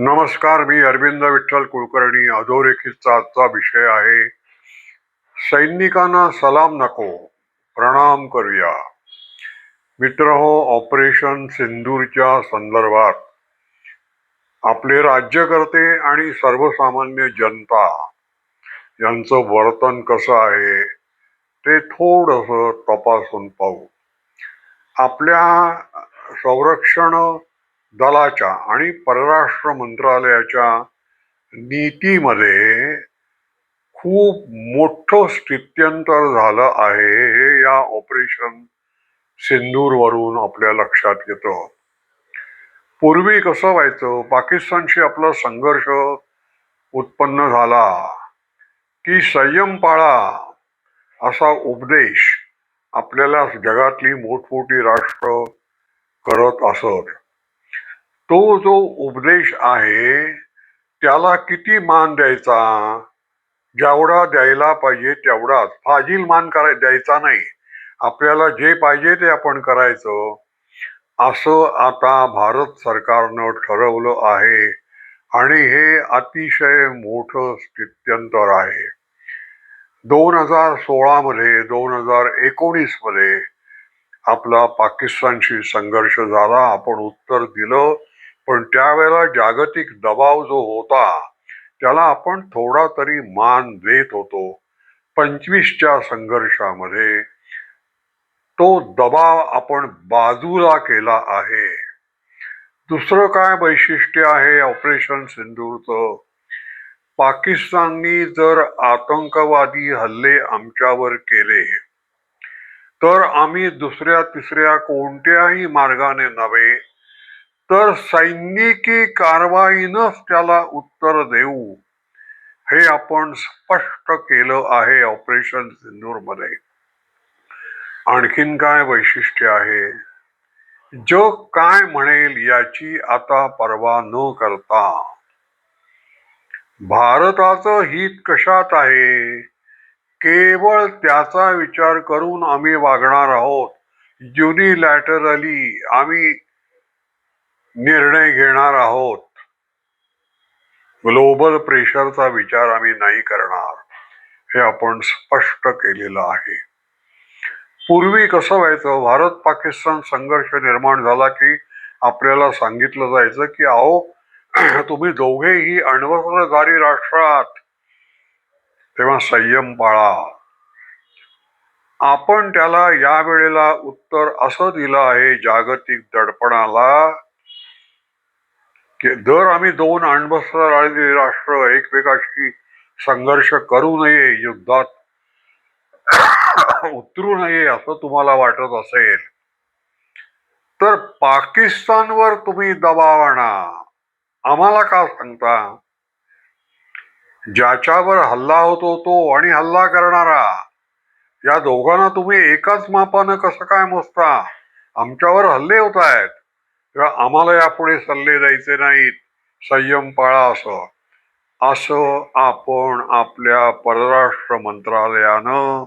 नमस्कार मी अरविंद विठ्ठल कुलकर्णी. अधोरेखितचा आजचा विषय आहे सैनिकांना सलाम नको प्रणाम करूया. मित्र हो ऑपरेशन सिंदूरच्या संदर्भात आपले राज्यकर्ते आणि सर्वसामान्य जनता यांचं वर्तन कसं आहे ते थोडंसं तपासून पाहू. आपल्या संरक्षण दलाच्या आणि परराष्ट्र मंत्रालयाच्या नीतीमध्ये खूप मोठं स्थित्यंतर झालं आहे हे या ऑपरेशन सिंदूरवरून आपल्या लक्षात येतं. पूर्वी कसं व्हायचं? पाकिस्तानशी आपला संघर्ष उत्पन्न झाला. की संयम पाळा असा उपदेश आपल्याला जगातली मोठमोठी राष्ट्र करत असत. तो जो उपदेश आहे त्याला किती मान द्यायचा? जेवढा द्यायला पाहिजे तेवढाच. फाजील मान कराय द्यायचा नाही. आपल्याला जे पाहिजे ते आपण करायचं. असं आता भारत सरकारनं ठरवलं आहे आणि हे अतिशय मोठं स्थित्यंतर आहे. दोन हजार सोळामध्ये दोन हजार एकोणीसमध्ये आपला पाकिस्तानशी संघर्ष झाला. आपण उत्तर दिलं. पण त्यावेळेला जागतिक दबाव जो होता त्याला आपण थोडा तरी मान देत होतो. पंचवीसच्या संघर्षामध्ये तो दबाव आपण बाजूला केला आहे. दुसरं काय वैशिष्ट्य आहे ऑपरेशन सिंदूरचं पाकिस्ताननी जर आतंकवादी हल्ले आमच्यावर केले तर आम्ही दुसऱ्या तिसऱ्या कोणत्याही मार्गाने नव्हे तर सैनिकी कारवाईनच त्याला उत्तर देऊ. हे आपण स्पष्ट केलं आहे ऑपरेशन सिंदूरमध्ये आणखीन काय वैशिष्ट्य आहे? जग काय म्हणेल याची आता पर्वा न करता. भारताचं हित कशात आहे? केवळ त्याचा विचार करून आम्ही वागणार आहोत. युनिलॅटरली आम्ही निर्णय घेणार आहोत. ग्लोबल प्रेशरचा विचार आम्ही नाही करणार हे आपण स्पष्ट केलेलं आहे. पूर्वी कसं व्हायचं भारत पाकिस्तान संघर्ष निर्माण झाला की आपल्याला सांगितलं जायचं की अहो तुम्ही दोघेही अण्वस्त्रधारी राष्ट्रात. तेव्हा संयम पाळा. आपण त्याला या वेळेला उत्तर असं दिलं आहे जागतिक दडपणाला की जर आम्ही दोन अण्वस्त्रधारी राष्ट्र एकमेकाशी संघर्ष करू नये युद्धात उतरू नये असं तुम्हाला वाटत असेल तर पाकिस्तानवर तुम्ही दबाव आणा. आम्हाला का सांगता? ज्याच्यावर हल्ला होतो तो आणि हल्ला करणारा. या दोघांना तुम्ही एकाच मापानं कसं काय मोजता? आमच्यावर हल्ले होत आहेत. किंवा आम्हाला यापुढे सल्ले द्यायचे नाहीत. संयम पाळा असं. असं आपण आपल्या परराष्ट्र मंत्रालयानं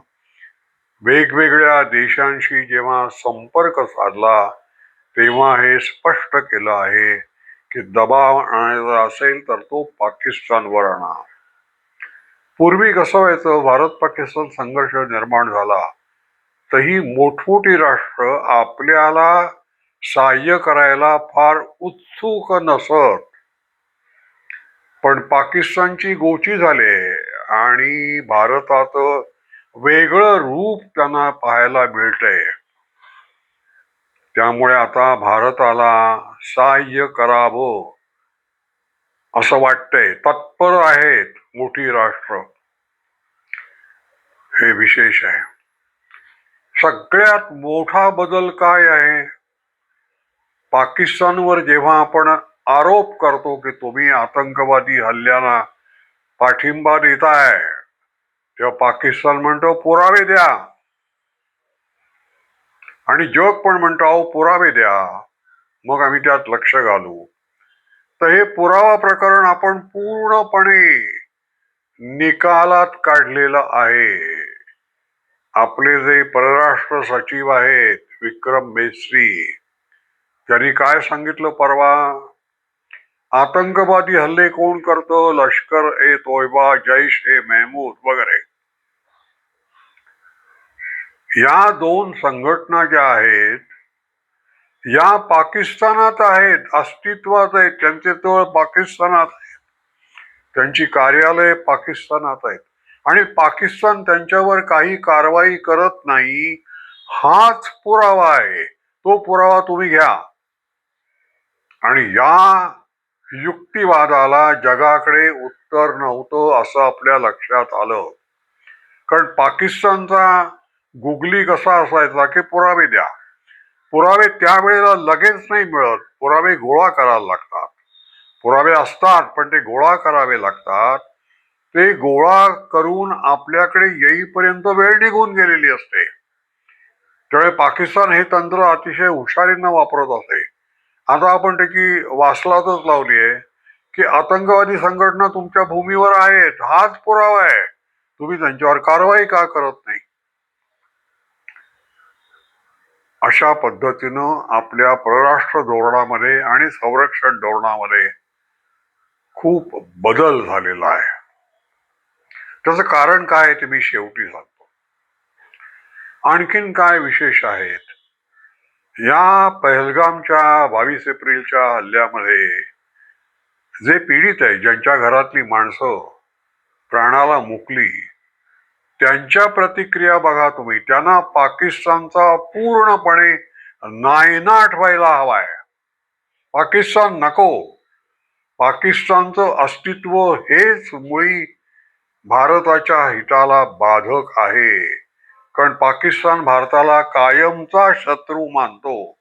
वेगवेगळ्या देशांशी जेव्हा संपर्क साधला तेव्हा हे स्पष्ट केलं आहे की दबाव आणायचा असेल तर तो पाकिस्तानवर आणा. पूर्वी कसं व्हायचं भारत पाकिस्तान संघर्ष निर्माण झाला. तरी मोठमोठी राष्ट्र आपल्याला सहाय्य करायला फार उत्सुक नसत. पण पाकिस्तानची गोची झाले आणि भारतात वेगळं रूप त्यांना पाहायला मिळतंय. त्यामुळे आता भारताला सहाय्य करावं असं वाटतंय. तत्पर आहेत मोठी राष्ट्र. हे विशेष आहे. सगळ्यात मोठा बदल काय आहे? पाकिस्तानवर जेव्हा आपण आरोप करतो की तुम्ही आतंकवादी हल्ल्यांना पाठिंबा देताय तेव्हा पाकिस्तान म्हणतो पुरावे द्या. आणि जग पण म्हणतो अहो पुरावे द्या. मग आम्ही त्यात लक्ष घालू. तर हे पुरावा प्रकरण आपण पूर्णपणे निकालात काढलेलं आहे. आपले जे परराष्ट्र सचिव आहेत विक्रम मेस्त्री त्यांनी काय सांगितलं परवा? आतंकवादी हल्ले कोण करतो? लष्कर ए तोयबा जैश ए मेहमूद वगैरे. या दोन संघटना ज्या आहेत या पाकिस्तानात आहेत अस्तित्वात आहेत त्यांचे तळ पाकिस्तानात आहेत. त्यांची कार्यालय पाकिस्तानात आहेत. आणि पाकिस्तान त्यांच्यावर काही कारवाई करत नाही हाच पुरावा आहे. तो पुरावा तुम्ही घ्या. आणि या युक्तिवादाला जगाकडे उत्तर नव्हतं असं आपल्या लक्षात आलं. कारण पाकिस्तानचा गुगली कसा असायचा की पुरावे द्या. पुरावे त्यावेळेला लगेच नाही मिळत. पुरावे गोळा करायला लागतात. पुरावे असतात पण ते गोळा करावे लागतात. ते गोळा करून आपल्याकडे येईपर्यंत वेळ निघून गेलेली असते. त्यामुळे पाकिस्तान हे तंत्र अतिशय हुशारीनं वापरत असे. आता आपण त्याची वासलातच लावली आहे की आतंकवादी संघटना तुमच्या भूमीवर आहेत हाच पुरावा आहे. तुम्ही त्यांच्यावर कारवाई का करत नाही? अशा पद्धतीनं आपल्या परराष्ट्र धोरणामध्ये आणि संरक्षण धोरणामध्ये खूप बदल झालेला आहे. त्याचं कारण काय आहे ते मी शेवटी सांगतो. आणखीन काय विशेष आहेत? या पहलगामच्या बावीस एप्रिलच्या हल्ल्यामध्ये जे पीडित आहे ज्यांच्या घरातली माणसं प्राणाला मुकली त्यांच्या प्रतिक्रिया बघा तुम्ही. त्यांना पाकिस्तानचा पूर्णपणे नायनाट व्हायला हवाय. पाकिस्तान नको. पाकिस्तानचं अस्तित्व हेच मुळी भारताच्या हिताला बाधक आहे. कारण पाकिस्तान भारताला कायमचा शत्रू मानतो.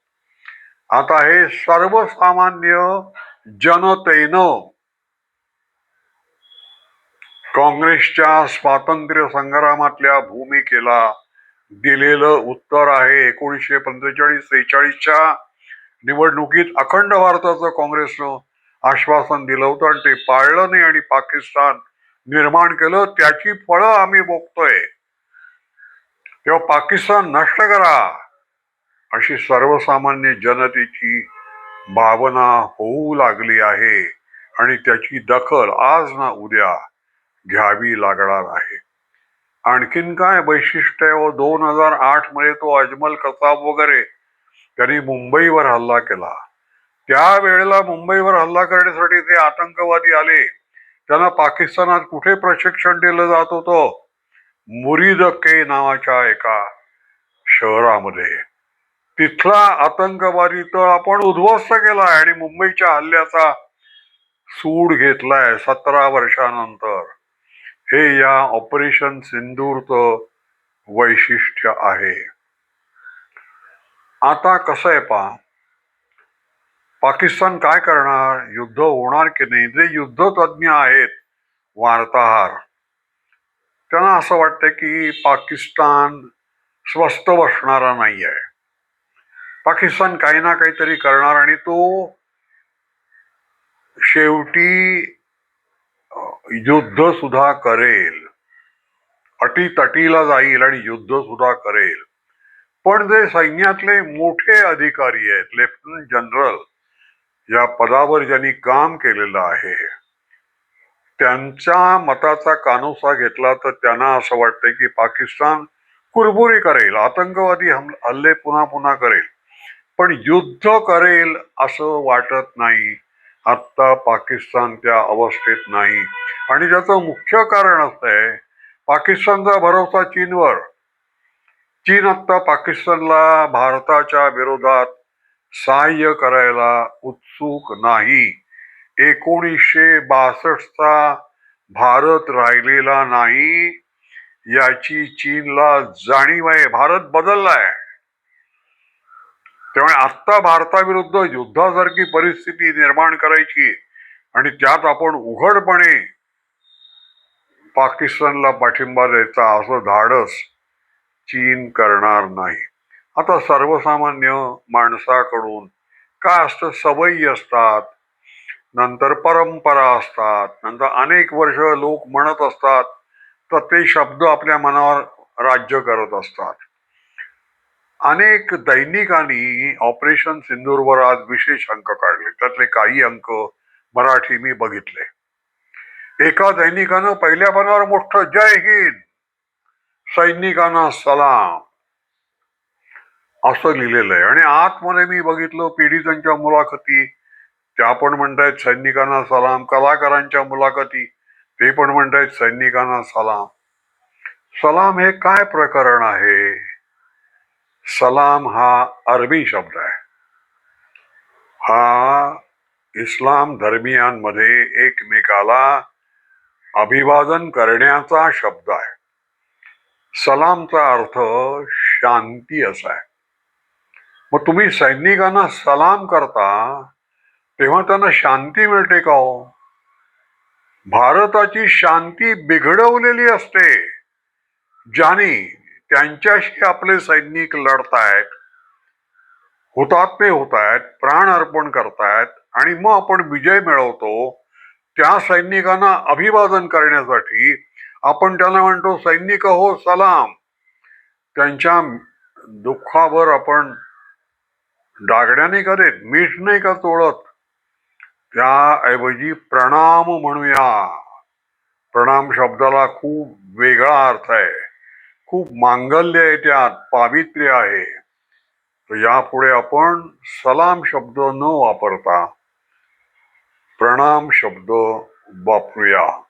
आता हे सर्वसामान्य जनतेनं काँग्रेसच्या स्वातंत्र्य संग्रामातल्या भूमिकेला दिलेलं उत्तर आहे. एकोणीसशे पंचेचाळीस सेहेचाळीसच्या निवडणुकीत अखंड भारताचं काँग्रेसनं आश्वासन दिलं होतं आणि ते पाळलं नाही आणि पाकिस्तान निर्माण केलं. त्याची फळं आम्ही भोगतोय. तेव्हा पाकिस्तान नष्ट करा अशी सर्वसामान्य जनतेची भावना होऊ लागली आहे आणि त्याची दखल आज ना उद्या घ्यावी लागणार आहे. आणखीन काय वैशिष्ट्य आहे? हो, दोन हजार आठमध्ये तो अजमल कसाब वगैरे त्यांनी मुंबईवर हल्ला केला. त्यावेळेला मुंबईवर हल्ला करण्यासाठी ते आतंकवादी आले. त्यांना पाकिस्तानात कुठे प्रशिक्षण दिलं जात होतं? मुरीद के नावाच्या एका शहरामध्ये. तिथला आतंकवादी तळ आपण उद्ध्वस्त केलाय आणि मुंबईच्या हल्ल्याचा सूड घेतलाय सतरा वर्षानंतर. हे या ऑपरेशन सिंदूरचं वैशिष्ट्य आहे. आता कसं आहे पा पाकिस्तान काय करणार? युद्ध होणार की नाही? जे युद्ध तज्ज्ञ आहेत वार्ताहर त्यांना असं वाटतं की पाकिस्तान स्वस्त बसणारा नाही आहे. पाकिस्तान काही ना काहीतरी करणार आणि तो शेवटी युद्ध सुद्धा करेल. अटी तटीला जाईल आणि युद्ध सुद्धा करेल. पण जे सैन्यातले मोठे अधिकारी आहेत लेफ्टनंट जनरल या पदावर ज्यांनी काम केलेलं आहे त्यांच्या मताचा कानोसा घेतला तर त्यांना असं वाटतंय की पाकिस्तान कुरबुरी करेल आतंकवादी हम- हल्ले पुन्हा पुन्हा करेल. पण युद्ध करेल असं वाटत नाही. आत्ता पाकिस्तान त्या अवस्थेत नाही. आणि त्याचं मुख्य कारण असं आहे पाकिस्तानचा भरोसा चीनवर. चीन आत्ता पाकिस्तानला भारताच्या विरोधात सहाय्य करायला उत्सुक नाही. एकोणीसशे बासष्टचा भारत राहिलेला नाही. याची चीनला जाणीव आहे. भारत बदललाय. त्यामुळे आत्ता भारताविरुद्ध युद्धासारखी परिस्थिती निर्माण करायची आणि त्यात आपण उघडपणे पाकिस्तानला पाठिंबा द्यायचा असं धाडस चीन करणार नाही. आता सर्वसामान्य माणसाकडून काय असतं? सवयी असतात. नंतर परंपरा असतात नंतर अनेक वर्ष लोक म्हणत असतात तर ते शब्द आपल्या मनावर राज्य करत असतात. अनेक दैनिकांनी ऑपरेशन सिंदूरवर आज विशेष अंक काढले. त्यातले काही अंक मराठी मी बघितले. एका दैनिकानं पहिल्या पानावर मोठं जय हिंद सैनिकांना सलाम. असं लिहिलेलं आहे. आणि आतमध्ये मी बघितलं पीडितांच्या मुलाखती त्या पण म्हणतायत सैनिकांना सलाम कलाकारांच्या मुलाखती ते पण म्हणतायत सैनिकांना सलाम. सलाम हे काय प्रकरण आहे? सलाम हा अरबी शब्द आहे. हा इस्लाम धर्मियांमध्ये एकमेकाला अभिवादन करण्याचा शब्द आहे. सलामचा अर्थ शांती असा आहे. मग तुम्ही सैनिकांना सलाम करता तेव्हा त्यांना शांती मिळते का हो? भारताची शांती बिघडवलेली असते. ज्याने त्यांच्याशी आपले सैनिक लढतायत हुतात्मे होत आहेत प्राण अर्पण करतायत आणि मग आपण विजय मिळवतो त्या सैनिकांना अभिवादन करण्यासाठी आपण त्यांना म्हणतो सैनिक हो सलाम. त्यांच्या दुःखावर आपण दागण्या नाही करत मीठ नाही का चोळत त्याऐवजी प्रणाम म्हणूया. प्रणाम शब्दाला खूप वेगळा अर्थ आहे. खूप मांगल्य आहे त्यात पावित्र्य आहे. तर यापुढे आपण सलाम शब्द न वापरता प्रणाम शब्द वापरूया.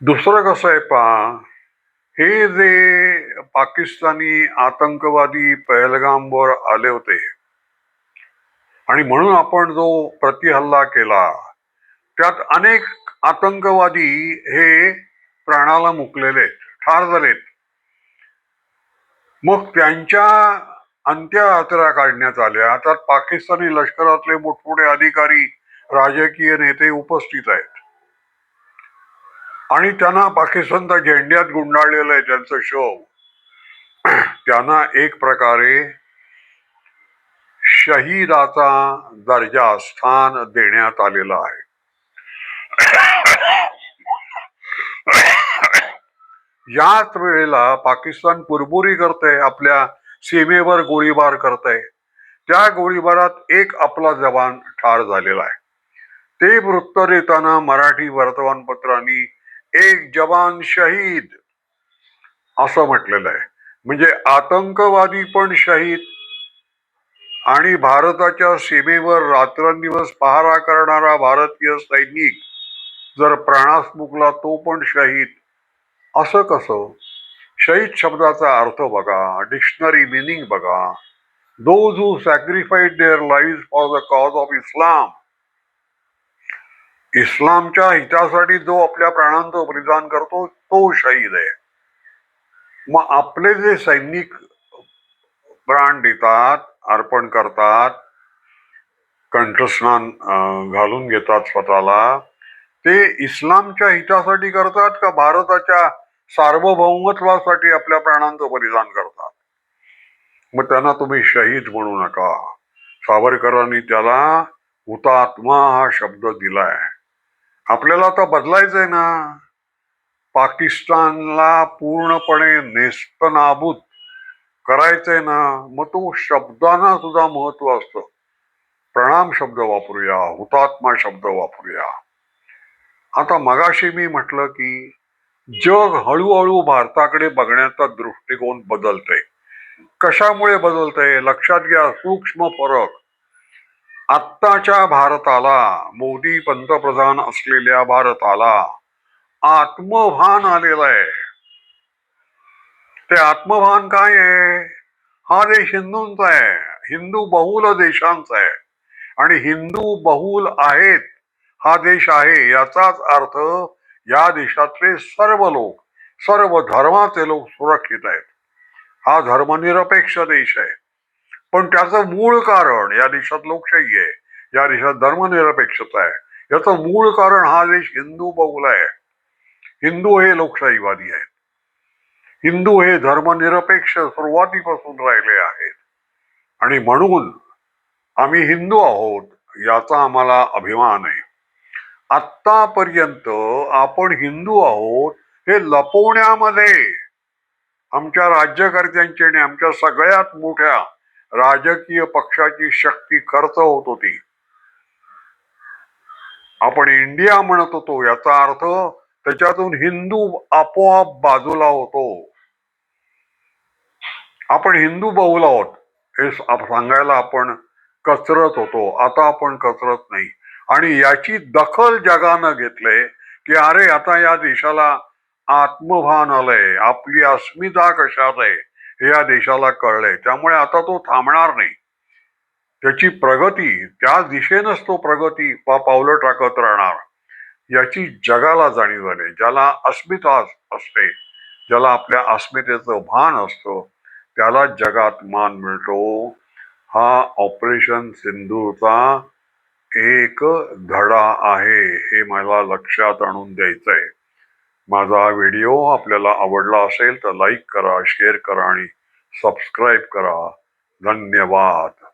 दुसरं कसं आहे पहा हे जे पाकिस्तानी आतंकवादी पहलगामवर आले होते आणि म्हणून आपण जो प्रतिहल्ला केला त्यात अनेक आतंकवादी हे प्राणाला मुकलेले ठार झालेत मग त्यांच्या अंत्ययात्रा काढण्यात आल्या. त्यात पाकिस्तानी लष्करातले मोठमोठे अधिकारी राजकीय नेते उपस्थित आहेत. आणि त्यांना पाकिस्तानच्या झेंड्यात गुंडाळलेलं आहे त्यांचं शव. त्यांना एक प्रकारे शहीदाचा दर्जा स्थान देण्यात आलेला आहे. याच वेळेला पाकिस्तान पुरबुरी करते आपल्या सीमेवर गोळीबार करते. त्या गोळीबारात एक आपला जवान ठार झालेला आहे. ते वृत्त देताना मराठी वर्तमानपत्रांनी एक जवान शहीद असं म्हटलेलं आहे. म्हणजे आतंकवादी पण शहीद आणि भारताच्या सीमेवर रात्रंदिवस पहारा करणारा भारतीय सैनिक जर प्राणास मुकला तो पण शहीद. असं कसं? शहीद शब्दाचा अर्थ बघा डिक्शनरी मिनिंग बघा. Those who sacrificed their life for the cause of Islam इस्लामच्या हितासाठी जो आपल्या प्राणांचं बलिदान करतो तो शहीद आहे. मग आपले जे सैनिक प्राण देतात अर्पण करतात कंठस्नान घालून घेतात स्वतःला. ते इस्लामच्या हितासाठी करतात का भारताच्या सार्वभौमत्वासाठी आपल्या प्राणांचं बलिदान करतात? मग त्यांना तुम्ही शहीद म्हणू नका. सावरकरांनी त्याला हुतात्मा हा शब्द दिलाय. आपल्याला आता बदलायचंय ना? पाकिस्तानला पूर्णपणे नेस्तनाबूत करायचंय ना मग तो शब्दांना सुद्धा महत्त्व असतं. प्रणाम शब्द वापरूया हुतात्मा शब्द वापरूया. आता मगाशी मी म्हटलं की जग हळूहळू भारताकडे बघण्याचा दृष्टिकोन बदलतंय. कशामुळे बदलतंय? लक्षात घ्या सूक्ष्म फरक. आत्ताच्या भारताला मोदी पंतप्रधान असलेल्या भारताला आत्मभान आलेलं आहे. ते आत्मभान काय आहे? हा देश हिंदूंचा आहे. हिंदू बहुल देशांचा आहे. आणि हिंदू बहुल आहेत हा देश आहे. याचाच अर्थ या देशातले सर्व लोक सर्व धर्माचे लोक सुरक्षित आहेत. हा धर्मनिरपेक्ष देश आहे. पण त्याचं मूळ कारण या देशात लोकशाही आहे. या देशात धर्मनिरपेक्षता आहे. याचं मूळ कारण हा देश हिंदू बहुल आहे. हिंदू हे लोकशाहीवादी आहेत. हिंदू हे धर्मनिरपेक्ष सुरुवातीपासून राहिले आहेत. आणि म्हणून आम्ही हिंदू आहोत याचा आम्हाला अभिमान आहे. आत्तापर्यंत आपण हिंदू आहोत हे लपवण्यामध्ये आमच्या राज्यकर्त्यांची आणि आमच्या सगळ्यात मोठ्या राजकीय पक्षाची शक्ती खर्च होत होती. आपण इंडिया म्हणत होतो याचा अर्थ त्याच्यातून हिंदू आपोआप बाजूला होतो. आपण हिंदू बहुल आहोत हे सांगायला आपण कचरत होतो. आता आपण कचरत नाही. आणि याची दखल जगानं घेतलंय की अरे आता या देशाला आत्मभान आलंय. आपली अस्मिता कशात आहे हे या देशाला कळलंय. त्यामुळे आता तो थांबणार नाही. त्याची प्रगती त्या दिशेनंच तो प्रगती पा पावलं टाकत राहणार. याची जगाला जाणीव झाली. ज्याला अस्मिता असते ज्याला आपल्या अस्मितेचं भान असतं त्याला जगात मान मिळतो. हा ऑपरेशन सिंधूचा एक धडा आहे हे मला लक्षात आणून द्यायचंय. माझा व्हिडिओ आपल्याला आवडला असेल तर लाईक करा शेअर करा आणि सबस्क्राईब करा. धन्यवाद.